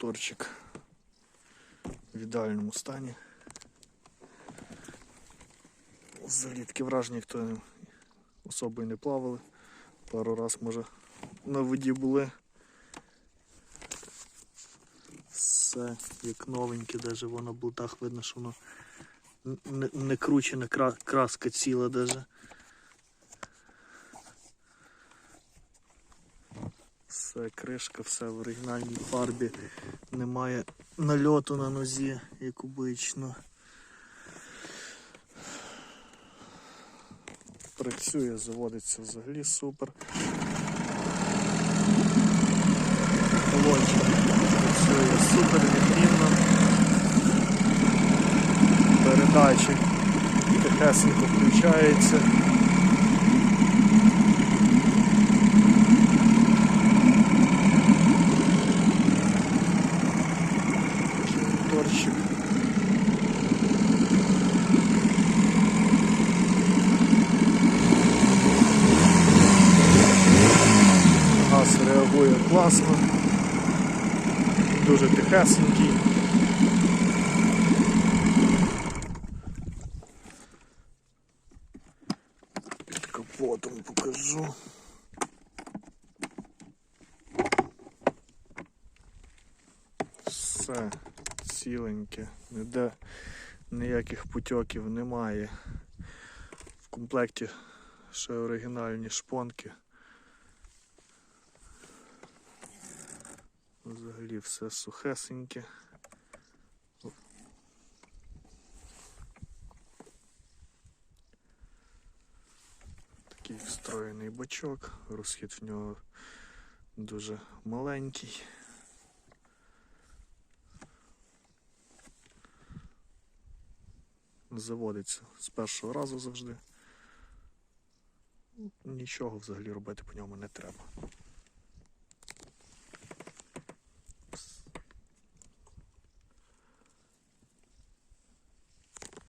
Моторчик в ідеальному стані. Взагалі таке враження, хто особо не плавали. Пару раз може на воді були. Все як новеньке, навіть воно на болтах видно, що воно не кручена краска ціла даже. Все, кришка, все в оригінальній фарбі. Немає нальоту на нозі, як обично. Працює, заводиться взагалі супер. Колончик працює супер відмінно. Передачі тихесенько включається. Газ класно, дуже тихесенький. Під капотом покажу. Все ціленьке, ніде ніяких путьоків немає. В комплекті ще оригінальні шпонки. Взагалі все сухесеньке. Такий встроєний бачок, розхід в нього дуже маленький. Заводиться з першого разу завжди. Нічого взагалі робити по ньому не треба.